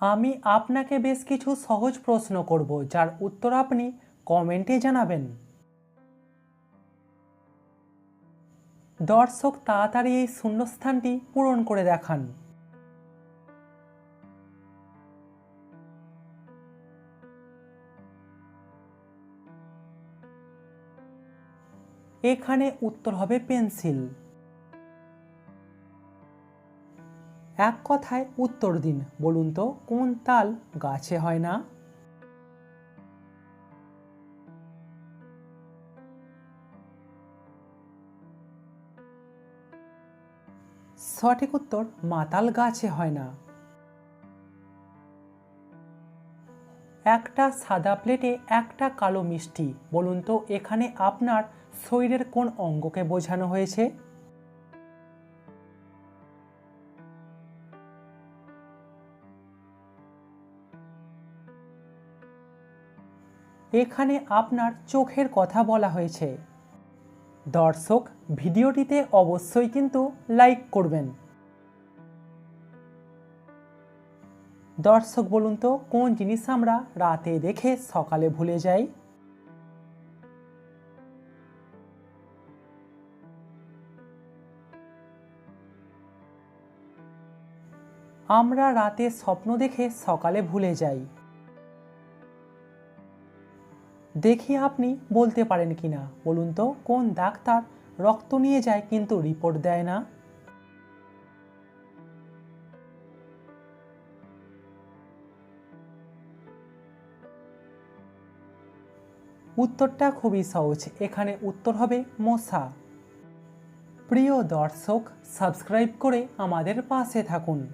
আমি আপনাকে বেশ কিছু সহজ প্রশ্ন করব, যার উত্তর আপনি কমেন্টে জানাবেন। দর্শক, তাড়াতাড়ি এই শূন্যস্থানটি পূরণ করে দেখান। এখানে উত্তর হবে পেন্সিল। এক কথায় উত্তর দিন, বলুন তো, কোন তাল গাছে হয় না? সঠিক উত্তর মাতাল গাছে হয় না। একটা সাদা প্লেটে একটা কালো মিষ্টি, বলুন তো, এখানে আপনার শরীরের কোন অঙ্গকে বোঝানো হয়েছে? এখানে আপনার চোখের কথা বলা হয়েছে। দর্শক, ভিডিওটিতে অবশ্যই কিন্তু লাইক করবেন। দর্শক, বলুন তো, কোন জিনিস আমরা রাতে দেখে সকালে ভুলে যাই? আমরা রাতে স্বপ্ন দেখে সকালে ভুলে যাই। দেখি আপনি বলতে পারেন কিনা বলুন তো, কোন ডাক্তার রক্ত নিয়ে যায় কিন্তু রিপোর্ট দেয় না? উত্তরটা খুবই সহজ। এখানে উত্তর হবে মশা। প্রিয় দর্শক, সাবস্ক্রাইব করে আমাদের পাশে থাকুন।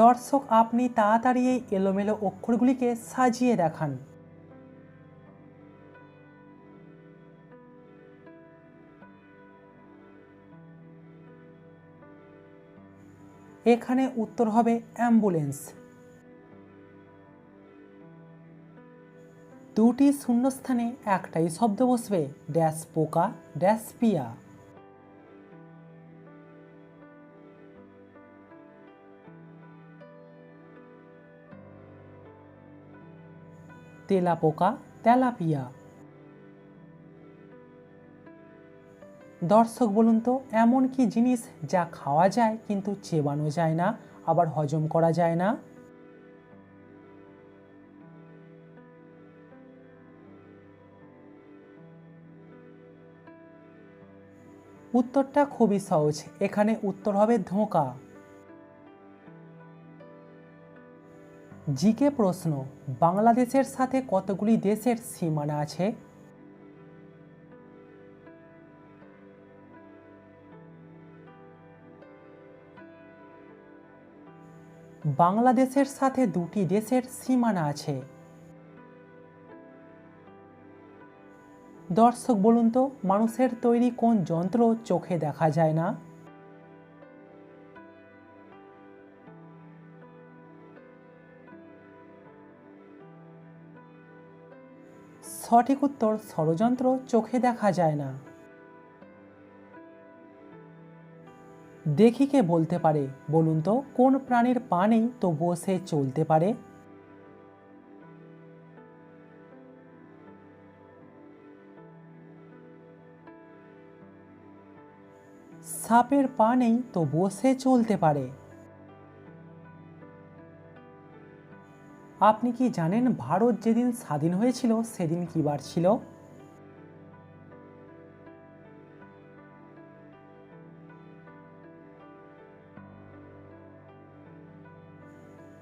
দর্শক, আপনি তাড়াতাড়ি এই এলোমেলো অক্ষরগুলিকে সাজিয়ে দেখান। এখানে উত্তর হবে অ্যাম্বুলেন্স। দুটি শূন্যস্থানে একটাই শব্দ বসবে, ড্যাশ পোকা, ড্যাশ পিয়া। তেলাপোকা তেলাপিয়া দর্শক বলুন তো এমন কি জিনিস যা খাওয়া যায় কিন্তু চেবানো যায় না আবার হজম করা যায় না উত্তরটা খুবই সহজ এখানে উত্তর হবে ধোঁকা জিকে প্রশ্ন, বাংলাদেশের সাথে কতগুলি দেশের সীমানা আছে? বাংলাদেশের সাথে দুটি দেশের সীমানা আছে। দর্শক, বলুন তো, মানুষের তৈরি কোন যন্ত্র চোখে দেখা যায় না? সঠিক উত্তর ষড়যন্ত্র চোখে দেখা যায় না। দেখি কে বলতে পারে, বলুন তো, কোন প্রাণীর পা নেই তবুও সে চলতে পারে? সাপের পা নেই তবুও সে চলতে পারে। আপনি কি জানেন ভারত যেদিন স্বাধীন হয়েছিল, সেদিন কি বার ছিল?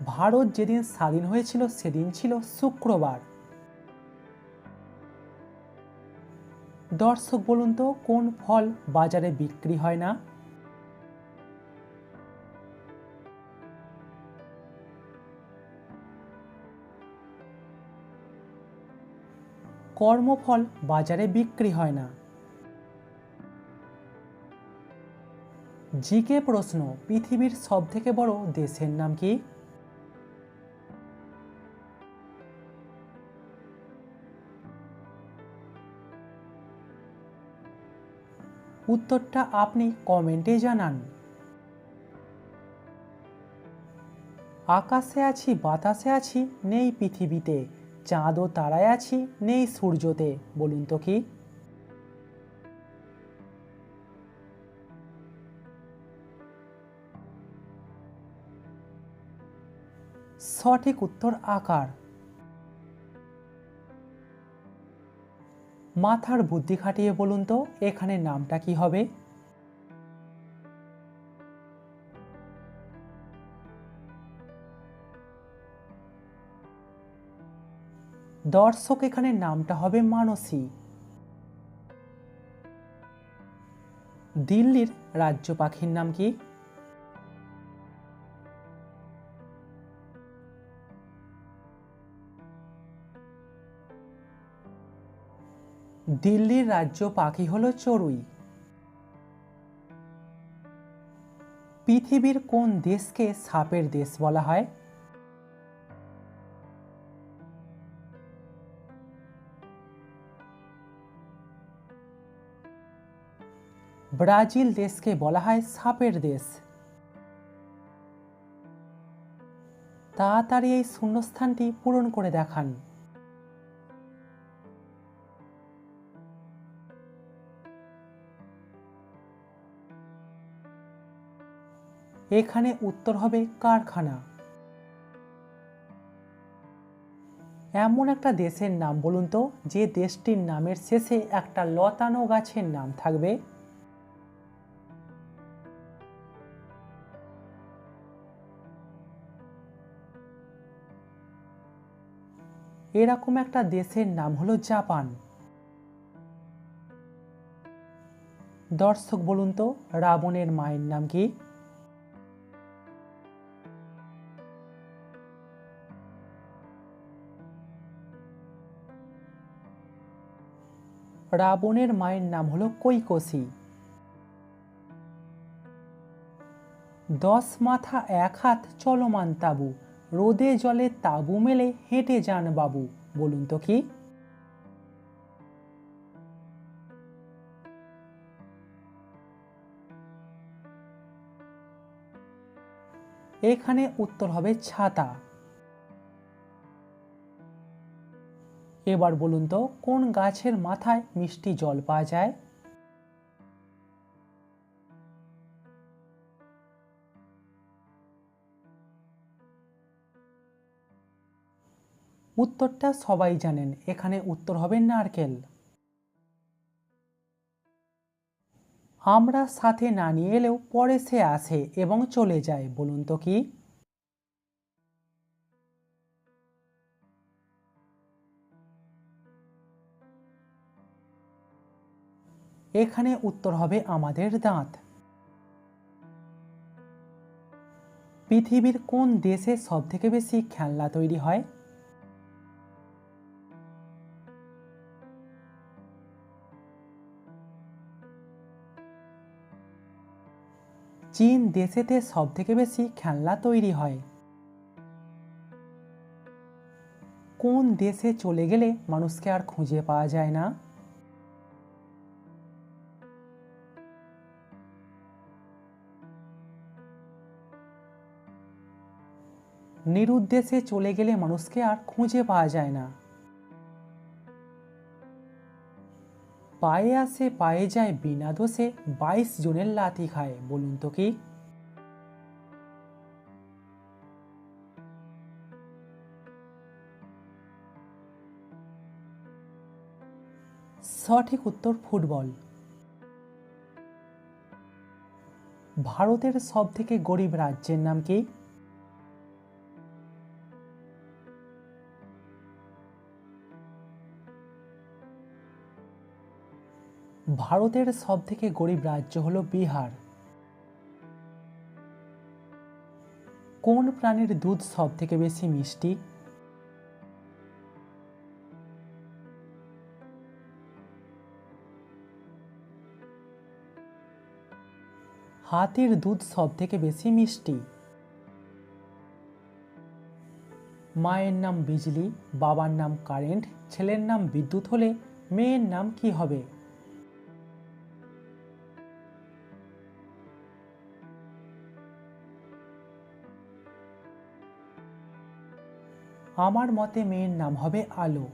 ভারত যেদিন স্বাধীন হয়েছিল, সেদিন ছিল শুক্রবার। দর্শক বলুন তো, কোন ফল বাজারে বিক্রি হয় না? কর্মফল বাজারে বিক্রি হয় না। জিকে প্রশ্ন, পৃথিবীর সব থেকে বড় দেশের নাম কি? উত্তরটা আপনি কমেন্টে জানান। আকাশে আছি, বাতাসে আছি, নেই পৃথিবীতে। চাঁদ ও তারায় আছি, নেই সূর্যতে, বলুন তো কি? সঠিক উত্তর আকার। মাথার বুদ্ধি খাটিয়ে বলুন তো, এখানে নামটা কি হবে? দর্শক এখানে নামটা হবে মানসী। দিল্লির রাজ্য পাখির নাম কি? দিল্লির রাজ্য পাখি হলো চড়ুই। পৃথিবীর কোন দেশকে সাপের দেশ বলা হয়? ব্রাজিল দেশকে বলা হয় সাপের দেশ। তাড়াতাড়ি এই শূন্যস্থানটি পূরণ করে দেখান। এখানে উত্তর হবে কারখানা। এমন একটা দেশের নাম বলুন তো, যে দেশটির নামের শেষে একটা লতানো গাছের নাম থাকবে। এরকম একটা দেশের নাম হলো জাপান। দর্শক বলুন তো, রাবণের মায়ের নাম কি? রাবণের মায়ের নাম হলো কৈকসী। দশ মাথা এক হাত চলমান তাবু। রোদে জলে তাবু মেলে হেঁটে যান বাবু, বলুন তো কি? এখানে উত্তর হবে ছাতা। এবার বলুন তো, কোন গাছের মাথায় মিষ্টি জল পাওয়া যায়? উত্তরটা সবাই জানেন, এখানে উত্তর হবে নারকেল। আমরা সাথে না নিয়ে এলেও পরে সে আসে এবং চলে যায়, বলুন তো কি? এখানে উত্তর হবে আমাদের দাঁত। পৃথিবীর কোন দেশে সব থেকে বেশি খেলনা তৈরি হয়? চীন দেশেতে সব থেকে বেশি খেলনা তৈরি হয়। কোন দেশে চলে গেলে মানুষকে আর খুঁজে পাওয়া যায় না? নিরুদ্দেশে চলে গেলে মানুষকে আর খুঁজে পাওয়া যায় না। পায়ে আসে, পায়ে যায়, বিনা দোষে বাইশ জনের লাথি খায়, বলুন তো কি? সঠিক উত্তর ফুটবল। ভারতের সব থেকে গরিব রাজ্যের নাম কি? ভারতের সব থেকে গরিব রাজ্য হলো বিহার। কোন প্রাণীর দুধ সব থেকে বেশি মিষ্টি? হাতির দুধ সব থেকে বেশি মিষ্টি? মায়ের নাম বিজলি, বাবার নাম কারেন্ট, ছেলের নাম বিদ্যুৎ হলে মেয়ের নাম কি হবে? আমার মতে মেয়ের নাম হবে আলো।